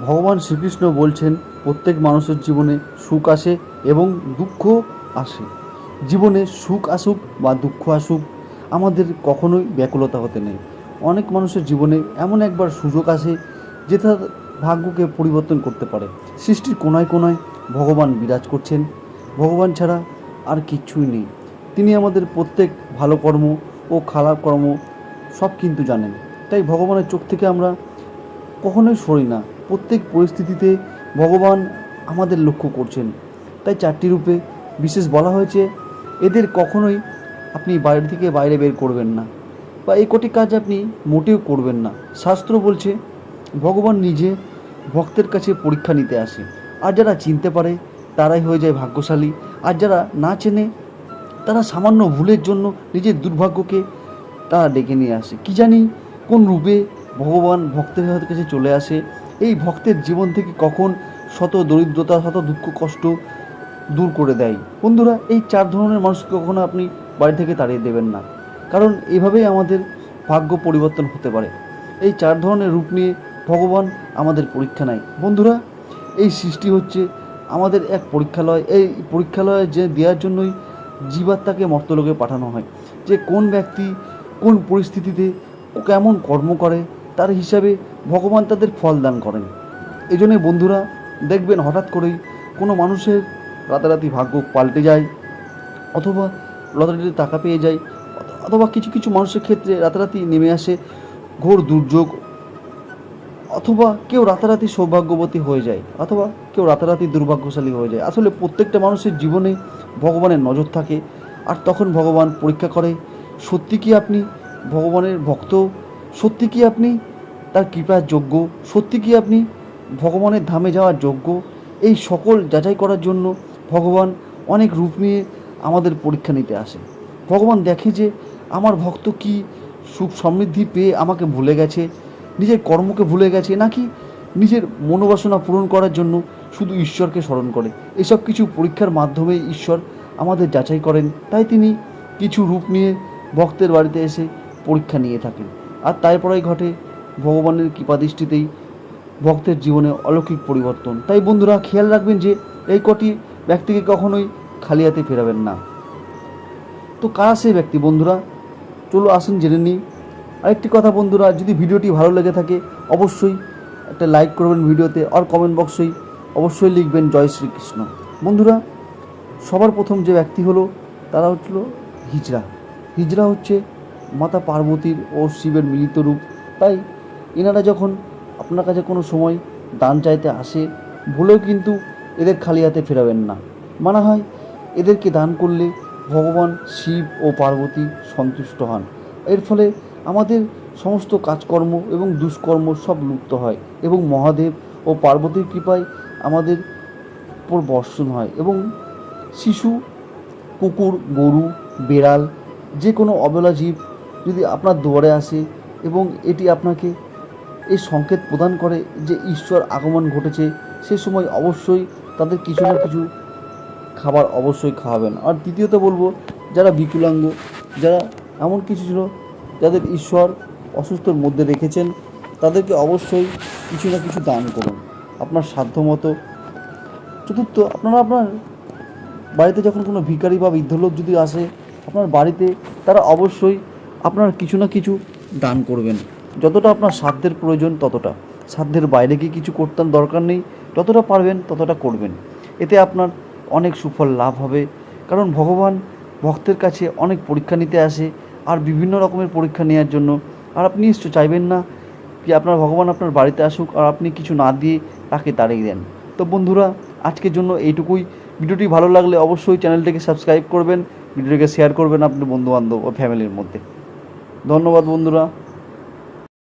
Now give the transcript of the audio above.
ভগবান শ্রীকৃষ্ণ বলছেন, প্রত্যেক মানুষের জীবনে সুখ আসে এবং দুঃখ আসে। জীবনে সুখ আসুক বা দুঃখ আসুক, আমাদের কখনোই ব্যাকুলতা হতে নেই। অনেক মানুষের জীবনে এমন একবার সুযোগ আসে যে তার ভাগ্যকে পরিবর্তন করতে পারে। সৃষ্টির কোনায় কোনায় ভগবান বিরাজ করছেন। ভগবান ছাড়া আর কিচ্ছুই নেই। তিনি আমাদের প্রত্যেক ভালো কর্ম ও খারাপ কর্ম সব কিন্তু জানেন। তাই ভগবানের চোখ থেকে আমরা কখনোই সরি না। প্রত্যেক পরিস্থিতিতে ভগবান আমাদের লক্ষ্য করছেন। তাই চারটি রূপে বিশেষ বলা হয়েছে, এদের কখনোই আপনি বাইরে থেকে বাইরে বের করবেন না বা এই কটি কাজ আপনি মোটেও করবেন না। শাস্ত্র বলছে, ভগবান নিজে ভক্তের কাছে পরীক্ষা নিতে আসে। আর যারা চিনতে পারে, তারাই হয়ে যায় ভাগ্যশালী। আর যারা না চেনে, তারা সামান্য ভুলের জন্য নিজের দুর্ভাগ্যকে তারা ডেকে নিয়ে আসে। কি জানি কোন রূপে ভগবান ভক্তের কাছে চলে আসে এই ভক্তের জীবন থেকে কখন শত দরিদ্রতা, শত দুঃখ, কষ্ট দূর করে দেয়? বন্ধুরা, এই চার ধরনের মানুষকে কখনো আপনি বাড়ি থেকে তাড়িয়ে দেবেন না। কারণ এভাবেই আমাদের ভাগ্য পরিবর্তন হতে পারে। এই চার ধরনের রূপ নিয়ে ভগবান আমাদের পরীক্ষা নেয়। বন্ধুরা, এই সৃষ্টি হচ্ছে আমাদের এক পরীক্ষালয়। এই পরীক্ষালয়ে যে দেওয়ার জন্যই জীবাত্মাকে মর্তলোকে পাঠানো হয়। যে কোন ব্যক্তি কোন পরিস্থিতিতে কেমন কর্ম করে, তার হিসাবে ভগবান তাদের ফল দান করেন। এই জন্যই বন্ধুরা, দেখবেন হঠাৎ করেই কোনো মানুষের রাতারাতি ভাগ্য পাল্টে যায়, অথবা লটারিতে টাকা পেয়ে যায়, অথবা কিছু কিছু মানুষের ক্ষেত্রে রাতারাতি নেমে আসে, ঘোর দুর্যোগ, অথবা কেউ রাতারাতি সৌভাগ্যবতী হয়ে যায়, অথবা কেউ রাতারাতি দুর্ভাগ্যশালী হয়ে যায়। আসলে প্রত্যেকটা মানুষের জীবনে ভগবানের নজর থাকে, আর তখন ভগবান পরীক্ষা করে, সত্যি কি আপনি ভগবানের ভক্ত? সত্যি কি আপনি তার কৃপার যোগ্য। সত্যি কি আপনি ভগবানের ধামে যাওয়ার যোগ্য? এই সকল যাচাই করার জন্য ভগবান অনেক রূপ নিয়ে আমাদের পরীক্ষা নিতে আসে। ভগবান দেখে যে আমার ভক্ত কি সুখ সমৃদ্ধি পেয়ে আমাকে ভুলে গেছে, নিজের কর্মকে ভুলে গেছে, নাকি নিজের মনোবাসনা পূরণ করার জন্য শুধু ঈশ্বরকে স্মরণ করে? এসব কিছু পরীক্ষার মাধ্যমে ঈশ্বর আমাদের যাচাই করেন। তাই তিনি কিছু রূপ নিয়ে ভক্তের বাড়িতে এসে পরীক্ষা নিয়ে থাকেন। আর তারপরেই ঘটে ভগবানের কৃপাদৃষ্টিতেই ভক্তের জীবনে অলৌকিক পরিবর্তন। তাই বন্ধুরা, খেয়াল রাখবেন যে এই কটি ব্যক্তিকে কখনোই খালি হাতে ফেরাবেন না। তো কারা সেই ব্যক্তি বন্ধুরা? চলো আসুন জেনে নিই। আরেকটি কথা বন্ধুরা, যদি ভিডিওটি ভালো লেগে থাকে, অবশ্যই একটা লাইক করবেন ভিডিওতে আর কমেন্ট বক্সেই অবশ্যই লিখবেন, জয় শ্রীকৃষ্ণ। বন্ধুরা, সবার প্রথম যে ব্যক্তি হলো, তারা হচ্ছিল হিজড়া। হিজড়া হচ্ছে মাতা পার্বতীর ও শিবের মিলিত রূপ। তাই এনারা যখন আপনার কাছে কোনো সময় দান চাইতে আসে, ভুলেও কিন্তু এদের খালি হাতে ফেরাবেন না। মানা হয় এদেরকে দান করলে ভগবান শিব ও পার্বতী সন্তুষ্ট হন। এর ফলে আমাদের সমস্ত কাজকর্ম এবং দুষ্কর্ম সব লুপ্ত হয় এবং মহাদেব ও পার্বতীর কৃপায় আমাদের উপর বর্ষণ হয় এবং শিশু, কুকুর, গরু, বেড়াল, যে কোনো অবলা জীব যদি আপনার দুয়ারে আসে এবং এটি আপনাকে এই সংকেত প্রদান করে যে ঈশ্বর আগমন ঘটেছে, সে সময় অবশ্যই তাদের কিছু না কিছু খাবার অবশ্যই খাওয়াবেন। আর দ্বিতীয়ত বলব, যারা বিকলাঙ্গ, যারা এমন কিছু ছিল যাদের ঈশ্বর অসুস্থর মধ্যে রেখেছেন, তাদেরকে অবশ্যই কিছু না কিছু দান করুন। আপনার সাধ্য মতো চতুর্থ, আপনারা আপনার বাড়িতে যখন কোনো ভিখারি বা বৃদ্ধ লোক যদি আসে, আপনার বাড়িতে তারা অবশ্যই আপনার কিছু না কিছু দান করবেন। যতটা আপনার সাধ্যের প্রয়োজন ততটা। সাধ্যের বাইরে গিয়ে কিছু করতে দরকার নেই, যতটা পারবেন ততটা করবেন। এতে আপনার অনেক সুফল লাভ হবে। কারণ ভগবান ভক্তের কাছে অনেক পরীক্ষা নিতে আসে আর বিভিন্ন রকমের পরীক্ষা নেওয়ার জন্য। আর আপনি নিশ্চয় চাইবেন না যে আপনার ভগবান আপনার বাড়িতে আসুক আর আপনি কিছু না দিয়ে তাকে তাড়িয়ে দেন। তো বন্ধুরা, আজকের জন্য এইটুকুই। ভিডিওটি ভালো লাগলে অবশ্যই চ্যানেলটিকে সাবস্ক্রাইব করবেন, ভিডিওটিকে শেয়ার করবেন আপনার বন্ধুবান্ধব ও ফ্যামিলির মধ্যে। ধন্যবাদ বন্ধুরা।